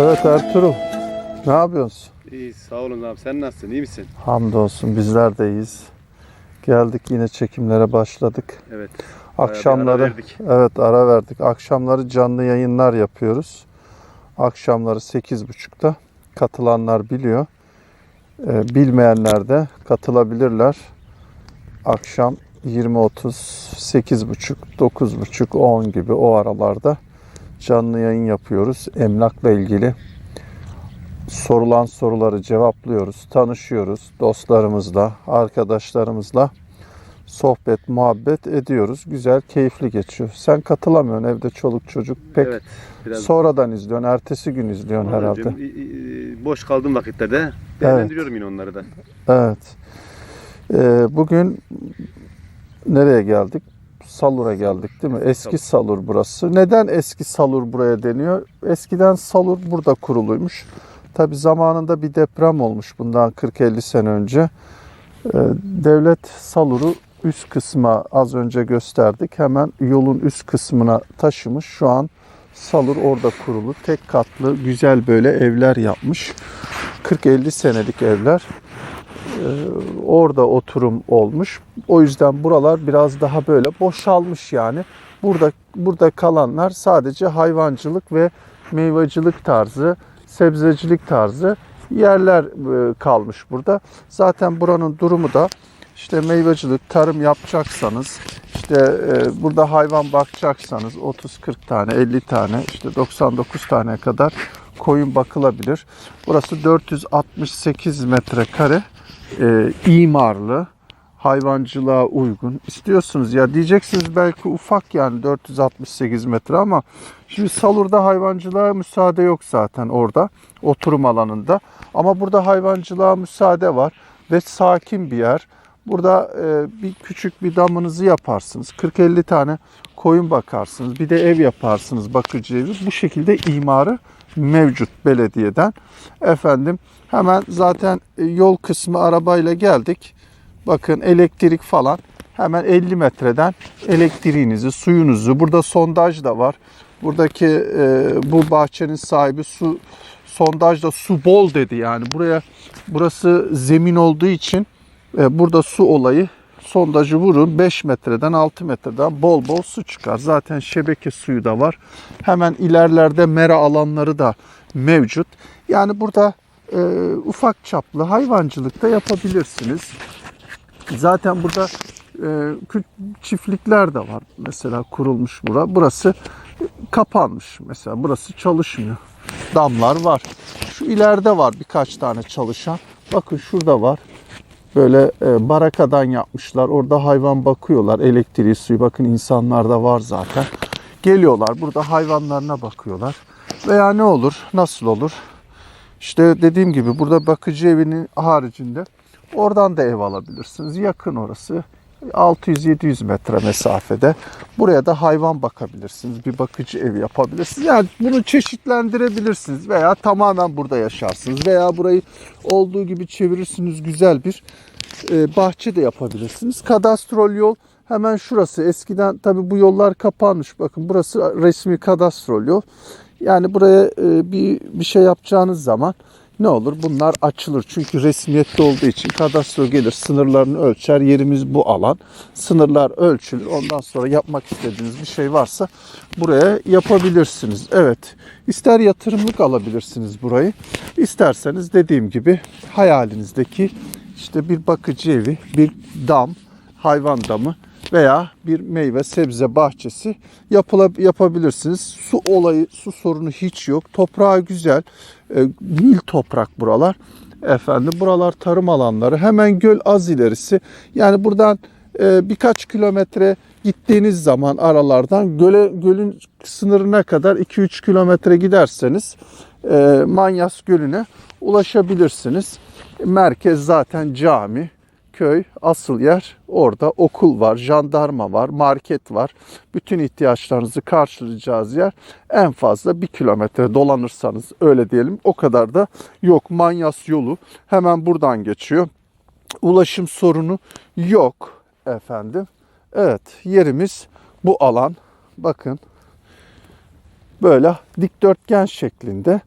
Evet Ertuğrul. Ne yapıyorsun? İyi sağ olun abi sen nasılsın iyi misin? Hamdolsun bizler de iyiyiz. Geldik yine çekimlere başladık. Evet. Akşamları ara verdik. evet ara verdik. Akşamları canlı yayınlar yapıyoruz. Akşamları 8.30'da katılanlar biliyor. Ee, bilmeyenler de katılabilirler. Akşam 20.30, 8.30, 9.30, 10 gibi o aralarda canlı yayın yapıyoruz. Emlakla ilgili sorulan soruları cevaplıyoruz, tanışıyoruz dostlarımızla, arkadaşlarımızla sohbet, muhabbet ediyoruz. Güzel, keyifli geçiyor. Sen katılamıyorsun evde çoluk çocuk pek Evet. Biraz sonradan izliyorsun, ertesi gün izliyorsun herhalde. İ- i- boş kaldığım vakitlerde değerlendiriyorum yine onları da. Evet. Ee, bugün nereye geldik? Salur'a geldik değil mi? Eski Salur burası. Neden eski Salur buraya deniyor? Eskiden Salur burada kuruluymuş. Tabi zamanında bir deprem olmuş bundan 40-50 sene önce. Ee, devlet Salur'u üst kısma az önce gösterdik. Hemen yolun üst kısmına taşımış. Şu an Salur orada kurulu. Tek katlı güzel böyle evler yapmış. 40-50 senelik evler orada oturum olmuş. O yüzden buralar biraz daha böyle boşalmış yani. Burada burada kalanlar sadece hayvancılık ve meyvacılık tarzı, sebzecilik tarzı yerler e, kalmış burada. Zaten buranın durumu da işte meyvacılık, tarım yapacaksanız, işte e, burada hayvan bakacaksanız 30-40 tane, 50 tane, işte 99 tane kadar koyun bakılabilir. Burası 468 metrekare e, imarlı, hayvancılığa uygun. İstiyorsunuz ya diyeceksiniz belki ufak yani 468 metre ama şimdi Salur'da hayvancılığa müsaade yok zaten orada oturum alanında. Ama burada hayvancılığa müsaade var ve sakin bir yer. Burada e, bir küçük bir damınızı yaparsınız. 40-50 tane koyun bakarsınız. Bir de ev yaparsınız bakıcı evi. Bu şekilde imarı mevcut belediyeden. Efendim hemen zaten e, yol kısmı arabayla geldik. Bakın elektrik falan hemen 50 metreden elektriğinizi, suyunuzu. Burada sondaj da var. Buradaki e, bu bahçenin sahibi su sondajda su bol dedi yani. Buraya burası zemin olduğu için burada su olayı sondajı vurun 5 metreden 6 metreden bol bol su çıkar. Zaten şebeke suyu da var. Hemen ilerlerde mera alanları da mevcut. Yani burada e, ufak çaplı hayvancılık da yapabilirsiniz. Zaten burada e, çiftlikler de var. Mesela kurulmuş bura. Burası kapanmış. Mesela burası çalışmıyor. Damlar var. Şu ileride var birkaç tane çalışan. Bakın şurada var. Böyle e, barakadan yapmışlar. Orada hayvan bakıyorlar. Elektriği, suyu. Bakın insanlar da var zaten. Geliyorlar. Burada hayvanlarına bakıyorlar. Veya ne olur? Nasıl olur? İşte dediğim gibi burada bakıcı evinin haricinde oradan da ev alabilirsiniz. Yakın orası. 600-700 metre mesafede. Buraya da hayvan bakabilirsiniz. Bir bakıcı evi yapabilirsiniz. Yani bunu çeşitlendirebilirsiniz veya tamamen burada yaşarsınız veya burayı olduğu gibi çevirirsiniz güzel bir e, bahçe de yapabilirsiniz. Kadastrol yol hemen şurası. Eskiden tabi bu yollar kapanmış. Bakın burası resmi kadastrol yol. Yani buraya e, bir bir şey yapacağınız zaman ne olur? Bunlar açılır. Çünkü resmiyette olduğu için kadastro gelir, sınırlarını ölçer. Yerimiz bu alan. Sınırlar ölçülür. Ondan sonra yapmak istediğiniz bir şey varsa buraya yapabilirsiniz. Evet. İster yatırımlık alabilirsiniz burayı. İsterseniz dediğim gibi hayalinizdeki işte bir bakıcı evi, bir dam, hayvan damı veya bir meyve sebze bahçesi yapıla, yapabilirsiniz. Su olayı, su sorunu hiç yok. Toprağı güzel. E, nil toprak buralar. Efendim buralar tarım alanları. Hemen göl az ilerisi. Yani buradan e, birkaç kilometre gittiğiniz zaman aralardan göle, gölün sınırına kadar 2-3 kilometre giderseniz e, Manyas Gölü'ne ulaşabilirsiniz. Merkez zaten cami, köy, asıl yer orada. Okul var, jandarma var, market var. Bütün ihtiyaçlarınızı karşılayacağız yer en fazla bir kilometre dolanırsanız öyle diyelim. O kadar da yok. Manyas yolu hemen buradan geçiyor. Ulaşım sorunu yok efendim. Evet yerimiz bu alan. Bakın böyle dikdörtgen şeklinde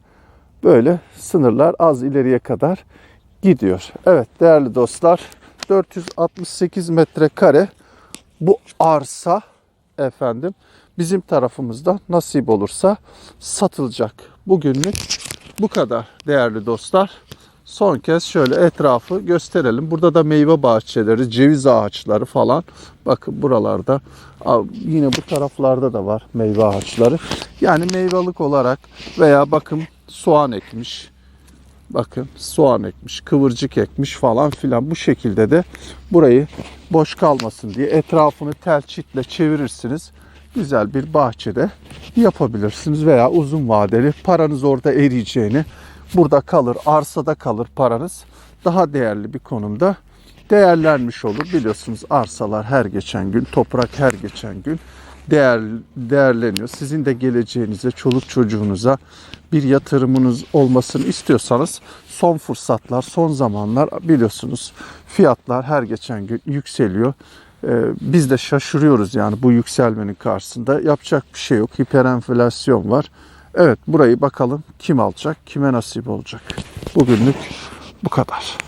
böyle sınırlar az ileriye kadar gidiyor. Evet değerli dostlar 468 metrekare bu arsa efendim bizim tarafımızda nasip olursa satılacak. Bugünlük bu kadar değerli dostlar. Son kez şöyle etrafı gösterelim. Burada da meyve bahçeleri, ceviz ağaçları falan. Bakın buralarda yine bu taraflarda da var meyve ağaçları. Yani meyvelik olarak veya bakın soğan ekmiş. Bakın soğan ekmiş, kıvırcık ekmiş falan filan. Bu şekilde de burayı boş kalmasın diye etrafını tel çitle çevirirsiniz. Güzel bir bahçede yapabilirsiniz veya uzun vadeli paranız orada eriyeceğini burada kalır, arsada kalır paranız. Daha değerli bir konumda değerlenmiş olur. Biliyorsunuz arsalar her geçen gün, toprak her geçen gün değer, değerleniyor. Sizin de geleceğinize, çoluk çocuğunuza bir yatırımınız olmasını istiyorsanız son fırsatlar, son zamanlar biliyorsunuz fiyatlar her geçen gün yükseliyor. Ee, biz de şaşırıyoruz yani bu yükselmenin karşısında. Yapacak bir şey yok. Hiperenflasyon var. Evet burayı bakalım kim alacak, kime nasip olacak. Bugünlük bu kadar.